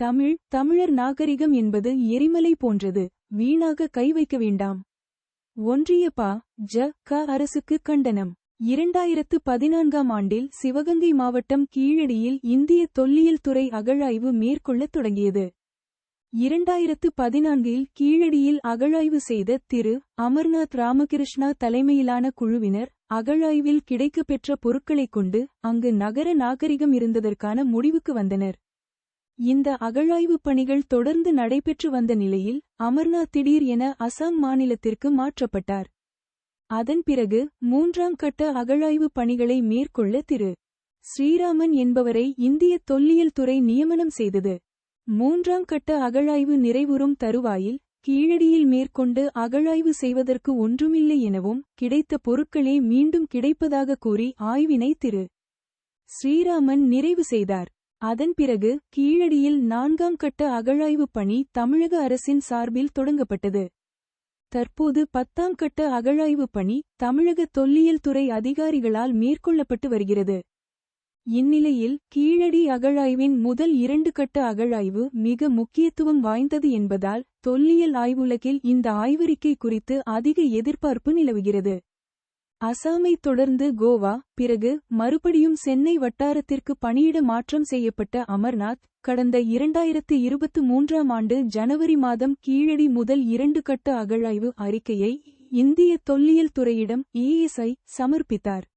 தமிழ் தமிழர் நாகரிகம் என்பது எரிமலை போன்றது. வீணாக கை வைக்க வேண்டாம். ஒன்றிய பா ஜ க அரசுக்கு கண்டனம். இரண்டாயிரத்து பதினான்காம் ஆண்டில் சிவகங்கை மாவட்டம் கீழடியில் இந்திய தொல்லியல் துறை அகழாய்வு மேற்கொள்ளத் தொடங்கியது. இரண்டாயிரத்து பதினான்கில் கீழடியில் அகழாய்வு செய்த திரு. அமர்நாத் ராமகிருஷ்ணா தலைமையிலான குழுவினர் அகழாய்வில் கிடைக்கப்பெற்ற பொருட்களைக் கொண்டு அங்கு நகர நாகரிகம் இருந்ததற்கான முடிவுக்கு வந்தனர். இந்த அகழாய்வுப் பணிகள் தொடர்ந்து நடைபெற்று வந்த நிலையில் அமர்நாத் திடீர் என அசாம் மாநிலத்திற்கு மாற்றப்பட்டார். அதன் பிறகு மூன்றாம் கட்ட அகழாய்வுப் பணிகளை மேற்கொள்ள திரு. ஸ்ரீராமன் என்பவரை இந்திய தொல்லியல் துறை நியமனம் செய்தது. மூன்றாம் கட்ட அகழாய்வு நிறைவுறும் தருவாயில் கீழடியில் மேற்கொண்டு அகழாய்வு செய்வதற்கு ஒன்றுமில்லை எனவும் கிடைத்த பொருட்களே மீண்டும் கிடைப்பதாக கூறி ஆய்வினை திரு. ஸ்ரீராமன் நிறைவு செய்தார். அதன் பிறகு கீழடியில் நான்காம் கட்ட அகழாய்வுப் பணி தமிழக அரசின் சார்பில் தொடங்கப்பட்டது. தற்போது பத்தாம் கட்ட அகழாய்வுப் பணி தமிழக தொல்லியல் துறை அதிகாரிகளால் மேற்கொள்ளப்பட்டு வருகிறது. இந்நிலையில் கீழடி அகழாய்வின் முதல் இரண்டு கட்ட அகழாய்வு மிக முக்கியத்துவம் வாய்ந்தது என்பதால் தொல்லியல் ஆய்வுலகில் இந்த ஆய்வறிக்கை குறித்து அதிக எதிர்பார்ப்பு நிலவுகிறது. அசாமை தொடர்ந்து கோவா பிறகு மறுபடியும் சென்னை வட்டாரத்திற்கு பணியிட மாற்றம் செய்யப்பட்ட அமர்நாத் கடந்த இரண்டாயிரத்து இருபத்து மூன்றாம் ஆண்டு ஜனவரி மாதம் கீழடி முதல் இரண்டு கட்ட அகழாய்வு அறிக்கையை இந்திய தொல்லியல் துறையிடம் இஎஸ்ஐ சமர்ப்பித்தார்.